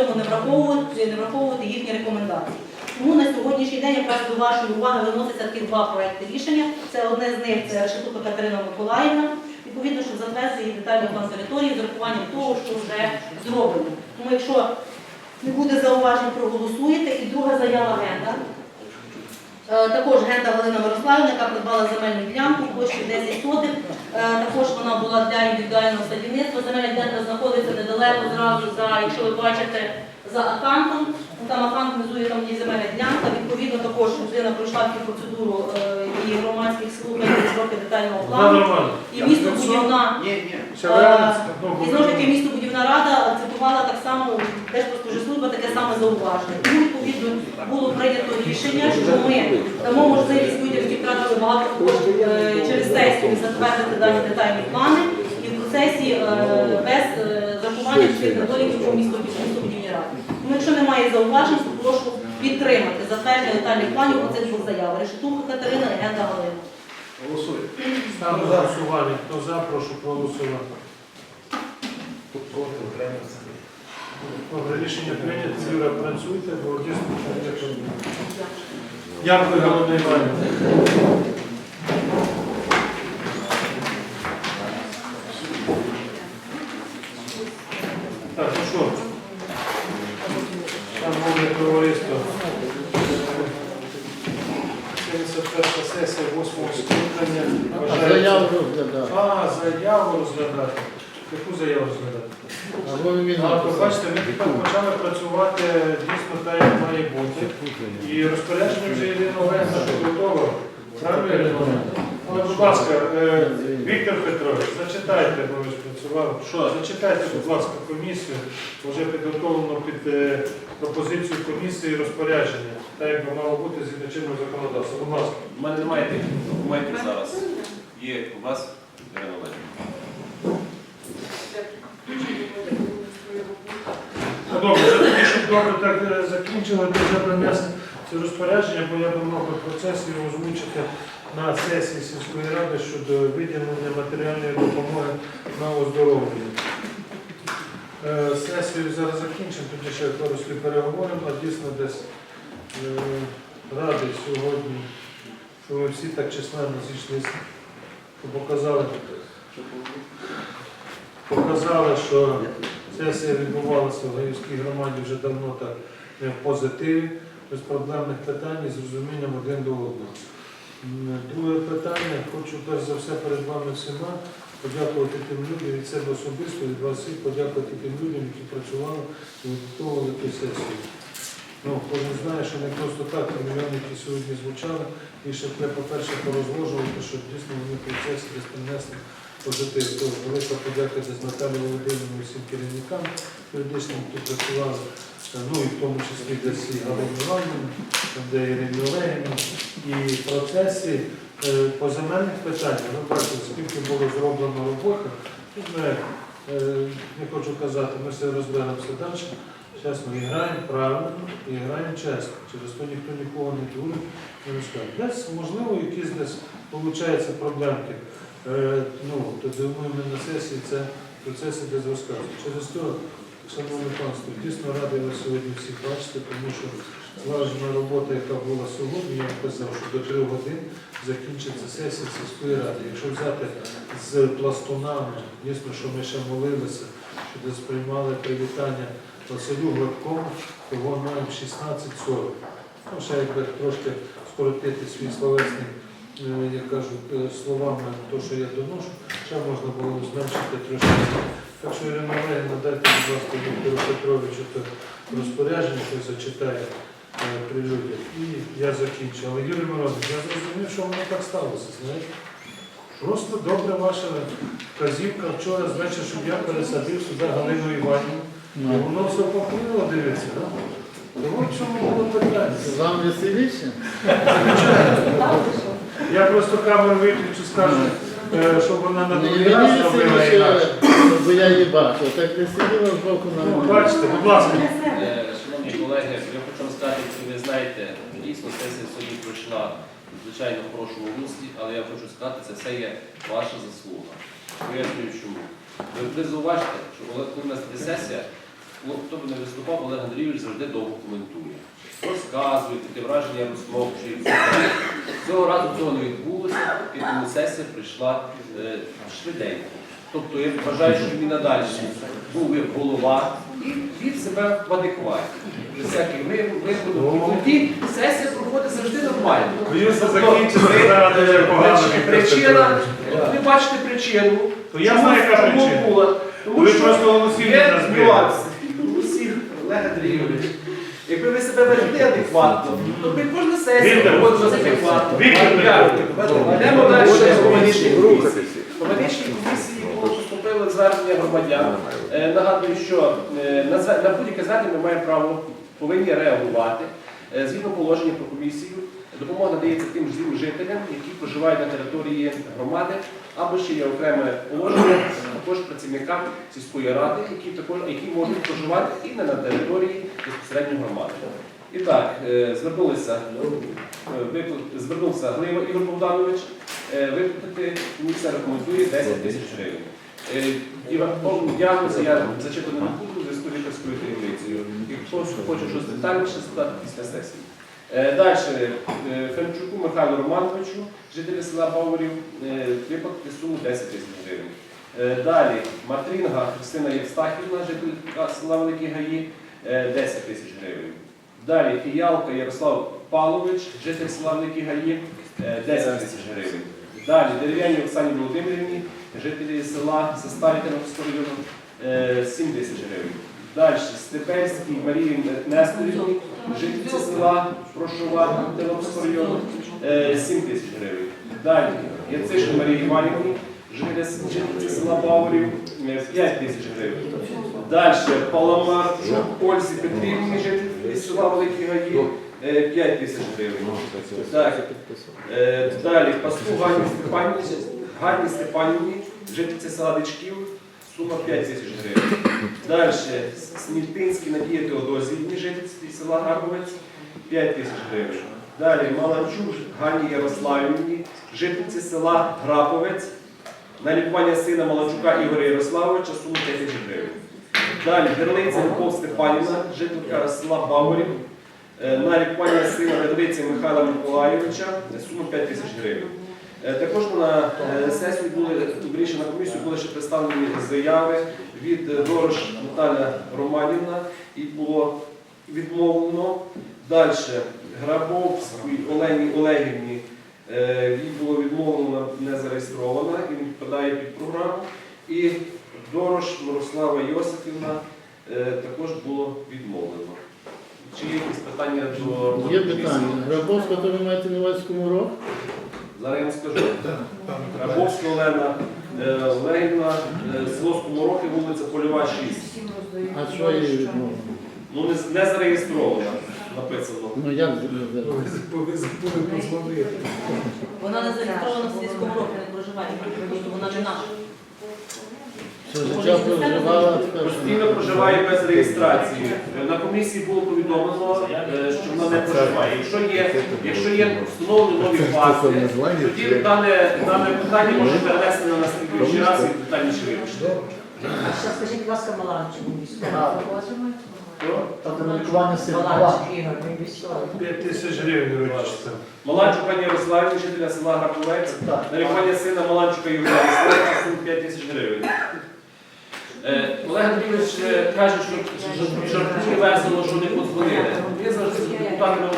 цьому не враховувати, не враховувати їхні рекомендації. Тому на сьогоднішній день якраз до вашої уваги виносяться такі два проекти рішення. Це одне з них це Решетука Катерина Миколаївна. Відповідно, що затверджує детальний план території з урахуванням того, що вже зроблено. Тому якщо не буде зауважень, проголосуєте. І друга заява Генда. Е, Також Генда Галина Мирославівна, яка придбала земельну ділянку площею 10 сотих. Е, Також вона була для індивідуального садівництва. Земельна ділянка знаходиться недалеко зразу за, якщо ви бачите, за акантом. Ну, Там акант внизу є там є земельна ділянка. Відповідно, також людина пройшла всю процедуру е, і громадських слухань, і розробки детального плану. І містобудівна Ні, ні. Е, і знову ж таки містобудівна рада акцентувала так само, теж служба таке саме зауваження. Тому відповідно було прийнято рішення, що ми дамо можливість людям, які втратили багато коштів е, через сесію затвердити дані детальні плани процесі е, без зарахування цих недоліків у місто- містобудівній раді. Тому якщо немає зауважень, то прошу підтримати затвердження детальних планів у цих двох заявах. Решетуха Катерина і Галина. Голосуй. Ставлю на голосування. Хто за, прошу проголосувати. Добре, рішення прийнято. Юра, працюйте, бо дійсно. Дякую, Галина Іванівна. Так, ну що? Шановне товариство. 71 сесія 8 скликання. Вважається- Заяву розглядати. А, заяву розглядати. Яку заяву розглядати? Або він А, то бачите, ми тепер почали працювати дійсно так, як має бути. І розпорядження вже нове, що готово. Правильно, Ірина? Але, будь ласка, е, Віктор Петрович, зачитайте, бо ви ж працювали. Що? Зачитайте, будь ласка, комісію. Вже підготовлено під е, пропозицію комісії розпорядження, так як би мало бути згідно чинного законодавства. Будь ласка. У мене немає тих документів зараз. Є у вас, Ірина Олегівна. Ну, Добре, вже тоді, щоб добре так е, закінчили, то вже принесли це розпорядження, бо я би мав би процес його озвучити на сесії сільської ради щодо виділення матеріальної допомоги на оздоровлення. Е, Сесію зараз закінчимо, тоді ще пару переговоримо, а дійсно десь е, радий сьогодні, що ми всі так численно зійшлися, показали, показали, що Сесія відбувалася в Гаївській громаді вже давно так в позитиві, без проблемних питань і з розумінням один до одного. Друге питання, хочу перш за все перед вами всіма подякувати тим людям від себе особисто, від вас всіх подякувати тим людям, які працювали і готували ту сесію. Ну, кожен знає, що не просто так мільйони, які сьогодні звучали, і ще треба, по-перше, порозложувати, щоб дійсно вони процесі десь принесли позитив. То велика подяка десь Наталі Володимирівні всім керівникам юридичним, які працювали, Е, ну і в тому числі десь і Галині Іванівні, де Ірині Олегівні. І в процесі по земельних питаннях, ви бачите, скільки було зроблено роботи, ми, е, не хочу казати, ми все розберемося далі. Зараз ми граємо правильно і граємо чесно. Через то ніхто нікого не дурить, не розкаже. Десь, можливо, якісь десь виходять проблемки. Е, ну, думаю, на сесії це в процесі десь розказуємо. Через то, шановне панство, дійсно радий вас сьогодні всіх бачити, тому що зважена робота, яка була сьогодні, я вам казав, що до трьох годин закінчиться сесія сільської ради. Якщо взяти з пластунами, дійсно, що ми ще молилися, що десь приймали привітання Василю Гладкому, то вон маємо 16.40. Ну, ще якби трошки скоротити свій словесний, як кажуть, е, словами, то, що я доношу, ще можна було зменшити трошки. Так що, Ірина Олегівна, дайте, будь ласка, Віктору Петровичу то розпорядження, хай зачитає е, при людях. І я закінчу. Але Юрій Морозович, я зрозумів, що воно так сталося, знаєте. Просто добре ваша вказівка вчора з вечора, щоб я пересадив сюди Галину Іванівну. І Ну, воно все поплило, дивиться, так? То от в чому було питання. Вам веселіше? Я просто камеру виключу, скажу, е, щоб вона на Мені другий раз мені робила веселіше, інакше. бо я її бачу. Так не сиділа з боку на Ну, мене. бачите, будь ласка. Е, Шановні колеги, я хочу вам сказати, що ви знаєте, дійсно сесія сьогодні пройшла в звичайно хорошому руслі, але я хочу сказати, це все є ваша заслуга. Пояснюю чому. Ви, ви зауважте, що коли у нас йде сесія, ну, хто б не виступав, Олег Андрійович завжди довго коментує. Розказує, таке враження розмовчує. Цього разу цього не відбулося, і тому сесія прийшла е, швиденько. Тобто я вважаю, що він надалі був як голова і вів себе в адекваті. Без всяких виходу. Тоді сесія проходить завжди нормально. Боюся, Тобто, Причина, от ви бачите причину. То я знаю, яка причина. була. Тому Ви що просто голосів не є нюанси. Олег Андрійович. Якби ви себе ведете адекватно, то ви кожна сесія проводимо адекватно. Йдемо далі в комунічній комісії. Було поступило звернення громадян. Е, Нагадую, що е, на будь-яке звернення ми маємо право, повинні реагувати. Е, Згідно положення про комісію, допомога надається тим злим жителям, які проживають на території громади, або ще є окреме положення також працівникам сільської ради, які також які можуть проживати і не на території безпосередньо громади. І так, е, звернулися, е, звернувся Глива Ігор Богданович, е, виплатити, комісія рекомендує 10 тисяч гривень. І діагноз я зачитати не буду зв'язку з лікарською таємницею. Якщо хоче щось детальніше сказати після сесії. Е, Далі е, Фемчуку Михайлу Романовичу, жителі села Баурів, е, виплатити суму 10 тисяч гривень. Далі Матрінга Христина Євстахівна, жителька села Великі Гаї, е, 10 тисяч гривень. Далі Фіялка Ярослав Павлович, житель села Великі Гаї, е, 10 тисяч гривень. Далі Дерев'яній Оксані Володимирівні, жителі села Сестарі Тернопільського району, е, 7 тисяч гривень. Далі Степельській Марії Несторівні, жительці села Прошова е, 7 тисяч гривень. Далі Яцишин Марії Іванівні, жительці села Баурів, е, 5 тисяч гривень. Далі Паламарчук Ользі Петрівні, жителі села Великі Гаї, е, 5 тисяч гривень. Е, Далі Пасту Ганні Степанівні, Ганні Степанівні, жительці села Дичків, сума 5 тисяч гривень. Далі Снітинський Надія Теодозівні, жительці села Гарбовець, 5 тисяч гривень. Далі Маланчук Ганні Ярославівні, жительці села Граповець, на лікування сина Маланчука Ігоря Ярославовича, сума 5 тисяч гривень. Далі Герлиця Любов Степанівна, жителька села Баурів, Е, на лікування сина Медведиця Михайла Миколайовича сума 5 тисяч гривень. Е, Також на е, сесію були більше на комісію були ще представлені заяви від е, Дорош Наталя Романівна і було відмовлено. Далі Грабовській Олені Олегівні їй було відмовлено не зареєстрована і не підпадає під програму. І Дорош Мирослава Йосипівна е, також було відмовлено. Чи є якісь питання до роботи Є питання. Грабовська, то ви маєте на увазі Комаров? Зараз я вам скажу. Рабовська Олена Легівна, Олегівна, е, село Скоморохи, вулиця Польова, 6. А що її відмовили? Ну, не, не зареєстрована, написано. Ну як. Вона не зареєстрована в сільському році, не проживає, тобто вона не наша. Що життя проживала. Постійно проживає без реєстрації. На комісії було повідомлено, е, що вона не проживає. Якщо є, якщо є встановлені нові факти, тоді дане, дане питання може перенести на наступний раз і детальніше вирішити. А ще скажіть, будь ласка, Маланчик, Там на лікування сина. Маланчик Ігор, він військовий. 5 тисяч гривень вичисто. Маланчук пані Ярославівні, жителя села Граповець, на лікування сина Маланчука Юрія Ярославовича, сум 5 тисяч гривень. Е, Олег Андрійович е, каже, що що жартує весело, що не подзвонили. Ми завжди з депутатами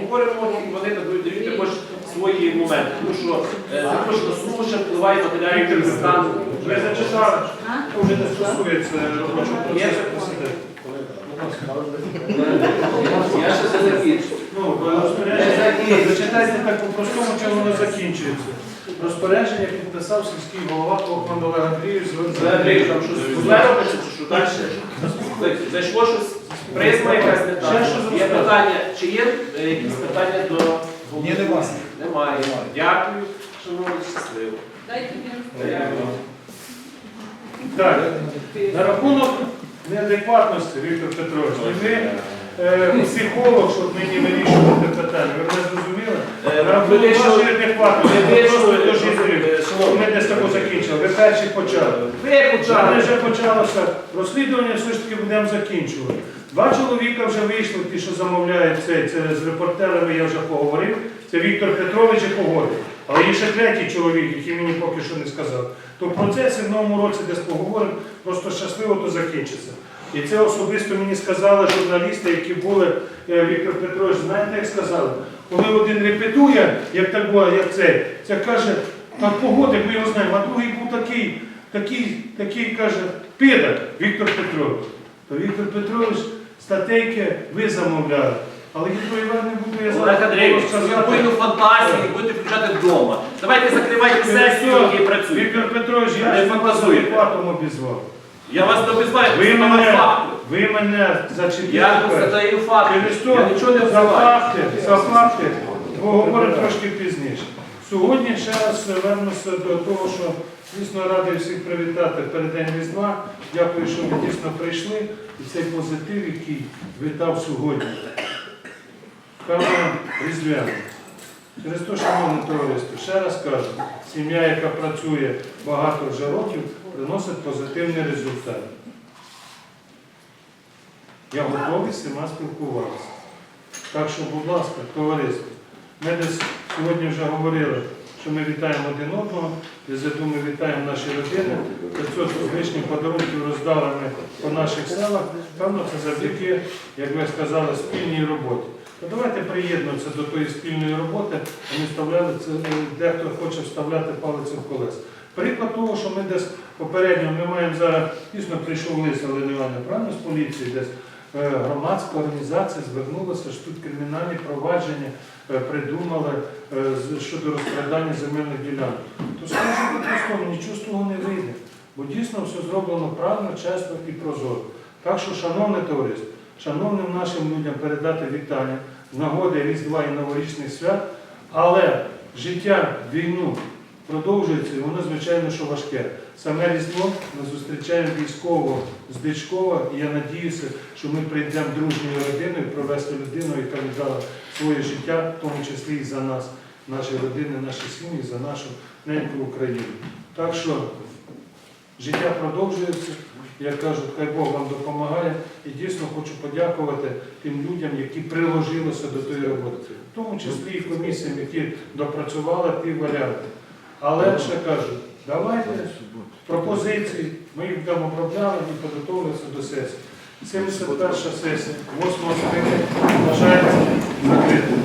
говоримо, і вони дають також свої моменти. Тому що е, також на суму впливає матеріальний стан. Ви зачитали? Це вже не стосується робочого процесу. Я ще це закінчу. Ну, розпорядження, зачитайте так по-простому, чим воно закінчується. Розпорядження підписав сільський голова Окман Олег Андрійович. Олег Андрійович, там щось зверху, чи що далі? Зайшло щось, призма якась не так. Є питання, чи є е, якісь питання до Ні, немає. Немає. Дякую, шановні, щасливо. Дякую. Так, на рахунок неадекватності, Віктор Петрович, ми психолог, щоб мені вирішувати питання. Ви мене зрозуміли? Е. Просто до жінки. е. Ми десь тако закінчили. Ви перші почали. Ви Вже почали. вже почалося розслідування, все ж таки будемо закінчувати. Два чоловіка вже вийшли, ті, що замовляють це, це з репортерами, я вже поговорив. Це Віктор Петрович і погодив. Але є ще третій чоловік, який мені поки що не сказав. То в процесі в новому році десь поговоримо, просто щасливо то закінчиться. І це особисто мені сказали журналісти, які були, е, Віктор Петрович, знаєте, як сказали? Коли один репетує, як так було, як цей, це каже, так погодик, ми його знаємо, а другий був такий, такий, такий каже, підар Віктор Петрович. То Віктор Петрович статейки ви замовляли. Але я про Іван не буду я Олег зараз Андрійович, сказати. спокійну фантазію будете включати вдома. Давайте закривайте сесію і працюйте. Віктор Петрович, я Не адекватом обізвав. Я вас не обізваю, Ви це мене, факту. ви мене зачепили. Я задаю факти. Через Я нічого не за факти, за факти поговоримо трошки пізніше. Сьогодні ще раз вернуся до того, що дійсно радий всіх привітати перед День Різдва. Дякую, що ви дійсно прийшли. І цей позитив, який вітав сьогодні. Саме різдвяний. Через те, шановне товариство, ще раз кажу, сім'я, яка працює багато вже років, приносить позитивний результат. Я готовий з всіма спілкуватися. Так що, будь ласка, товариство, ми десь сьогодні вже говорили, що ми вітаємо один одного, Різдвяду ми вітаємо наші родини, 500 з лишнім подарунків роздали ми по наших селах. Певно, це завдяки, як ви сказали, спільній роботі. То давайте приєднуватися до тої спільної роботи, а не вставляли це, е, дехто хоче вставляти палиці в колеса. Приклад того, що ми десь попередньо, ми маємо зараз, дійсно прийшов лист Олени Івановни, правильно, з поліції, десь е, громадська організація звернулася, що тут кримінальні провадження е, придумали е, щодо розкрадання земельних ділянок. То скажу по-простому, нічого з того не вийде, бо дійсно все зроблено правильно, чесно і прозоро. Так що, шановне товариство, шановним нашим людям передати вітання з нагоди Різдва і новорічних свят, але життя, війну продовжується, і воно, звичайно, що важке. Саме Різдво ми зустрічаємо військового з Дичкова, і я надіюся, що ми прийдемо дружньою родиною провести людину, яка віддала своє життя, в тому числі і за нас, наші родини, наші сім'ї, за нашу неньку Україну. Так що життя продовжується. Як кажуть, хай Бог вам допомагає. І дійсно хочу подякувати тим людям, які приложилися до тої роботи, в тому числі і комісіям, які допрацювали ті варіанти. Але ще кажу, давайте пропозиції, ми їх там обробляли і підготовилися до сесії. 71 сесія, 8 скликання, вважається закритою.